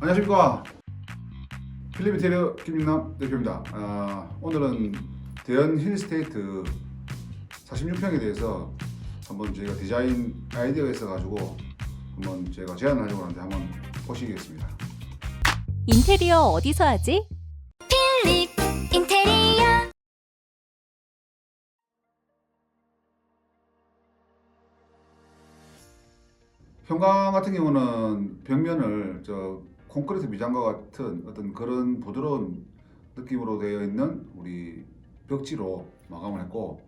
안녕하십니까. 필리핀 테리어 김윤남 대표입니다. 아, 오늘은 대연 힐스테이트 46평에 대해서 한번 저희가 디자인 아이디어가 있어가지고 한번 제가 제안을 하려고 하는데 한번 보시겠습니다. 인테리어 어디서 하지? 필립 인테리어. 현관 같은 경우는 벽면을 저 콘크리트 미장과 같은 어떤 그런 부드러운 느낌으로 되어 있는 우리 벽지로 마감을 했고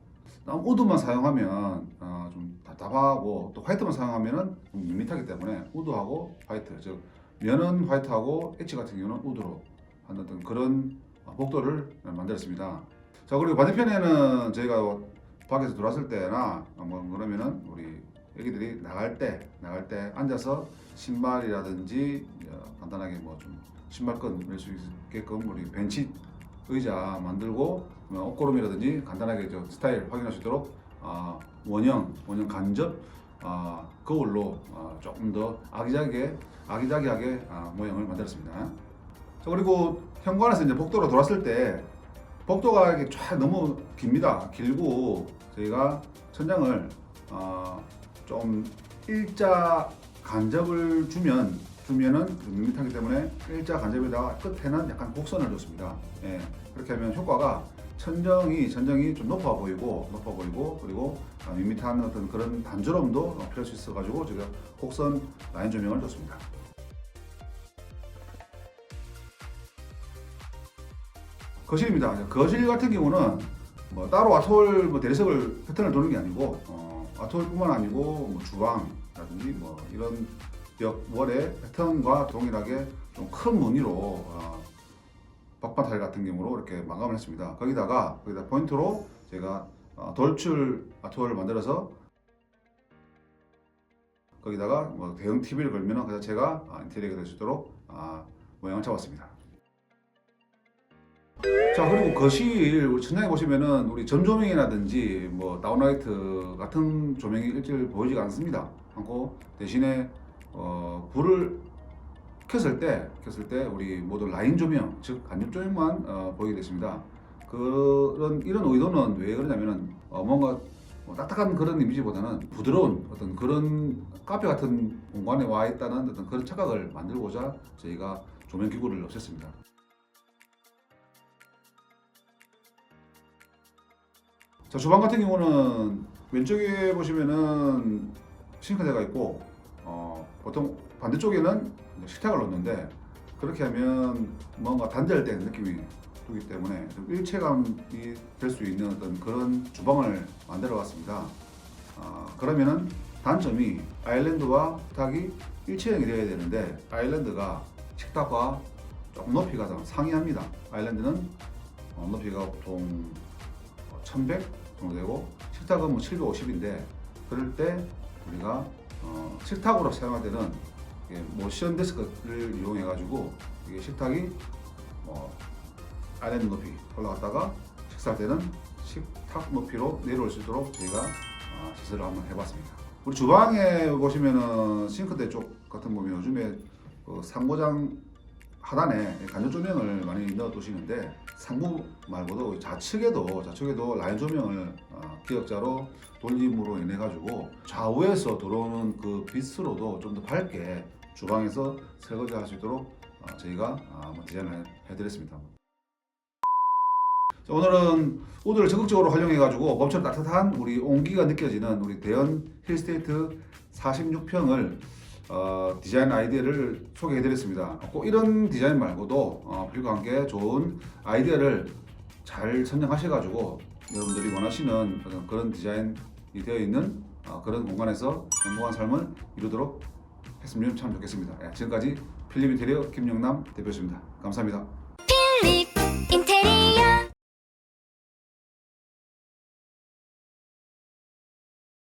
너무 우드만 사용하면 어, 좀 답답하고 또 화이트만 사용하면은 좀 밋밋하기 때문에 우드하고 화이트 즉 면은 화이트하고 엣지 같은 경우는 우드로 한 어떤 그런 어, 복도를 만들었습니다. 자 그리고 반대편에는 저희가 밖에서 들어왔을 때나 뭐 그러면은 우리 애기들이 나갈 때 나갈 때 앉아서 신발이라든지 어, 간단하게 뭐 좀 신발끈 멜 수 있게끔 우리 벤치 의자 만들고 뭐 옷고름이라든지 간단하게 저 스타일 확인할 수 있도록 아, 원형 원형 간접 아, 거울로 아, 조금 더 아기자기하게 아기자기하게 아, 모양을 만들었습니다. 자 그리고 현관에서 이제 복도로 돌았을 때 복도가 이렇게 쫙 너무 깁니다. 길고 저희가 천장을 어, 좀 일자 간접을 주면 주면은 좀 밋밋하기 때문에 일자 간접에다가 끝에는 약간 곡선을 줬습니다. 예, 그렇게 하면 효과가 천정이 천정이 좀 높아 보이고 높아 보이고 그리고 아, 밋밋한 어떤 그런 단조럼도 필요할 수 있어가지고 제가 곡선 라인 조명을 줬습니다. 거실입니다. 거실 같은 경우는 뭐 따로 아톨 뭐 대리석을 패턴을 도는 게 아니고 어, 아톨뿐만 아니고 뭐 주방이라든지 뭐 이런 벽 월의 패턴과 동일하게 좀 큰 무늬로 어, 박바타일 같은 경우로 이렇게 마감을 했습니다. 거기다가 거기다 포인트로 제가 어, 돌출 아톨을 만들어서 거기다가 뭐 대형 TV를 걸면은 그 자체가 아, 인테리어가 될 수 있도록 아, 모양을 잡았습니다. 자 그리고 거실 우리 천장에 보시면은 우리 전 조명이라든지 뭐 다운라이트 같은 조명이 일절 보이지가 않습니다. 않고 대신에 어, 불을 켰을 때 켰을 때 우리 모두 라인 조명 즉 간접 조명만 어, 보이게 됐습니다. 그런 이런 의도는 왜 그러냐면은 어, 뭔가 뭐 딱딱한 그런 이미지보다는 부드러운 어떤 그런 카페 같은 공간에 와 있다는 어떤 그런 착각을 만들고자 저희가 조명 기구를 없앴습니다. 자 주방 같은 경우는 왼쪽에 보시면은 싱크대가 있고 어, 보통 반대쪽에는 식탁을 놓는데 그렇게 하면 뭔가 단절된 느낌이 들기 때문에 좀 일체감이 될 수 있는 어떤 그런 주방을 만들어 봤습니다. 어, 그러면은 단점이 아일랜드와 식탁이 일체형이 되어야 되는데 아일랜드가 식탁과 조금 높이가 좀 상이합니다. 아일랜드는 어, 높이가 보통 1100 정도 되고 식탁은 뭐 750인데 그럴 때 우리가 어, 식탁으로 사용할 때는 모션 데스크를 이용해 가지고 이게 식탁이 뭐 아래 높이 올라갔다가 식사할 때는 식탁 높이로 내려올 수 있도록 저희가 어, 시설을 한번 해봤습니다. 우리 주방에 보시면은 싱크대 쪽 같은 거 보면 요즘에 그 상고장 하단에 간접 조명을 많이 넣어 두시는데 상부 말고도 좌측에도 좌측에도 라인 조명을 어, 기역자로 돌림으로 인해 가지고 좌우에서 들어오는 그 빛으로도 좀 더 밝게 주방에서 설거지 있도록 어, 저희가 어, 디자인을 해드렸습니다. 자, 오늘은 우드를 적극적으로 활용해 가지고 몸처럼 따뜻한 우리 온기가 느껴지는 우리 대연 힐스테이트 46평을 어, 디자인 아이디어를 소개해드렸습니다. 꼭 이런 디자인 말고도 어, 함께 좋은 아이디어를 잘 선정하셔가지고 여러분들이 원하시는 그런 디자인이 되어 있는 어, 그런 공간에서 행복한 삶을 이루도록 했으면 참 좋겠습니다. 예, 지금까지 필립 인테리어 김영남 대표였습니다. 감사합니다. 필립 인테리어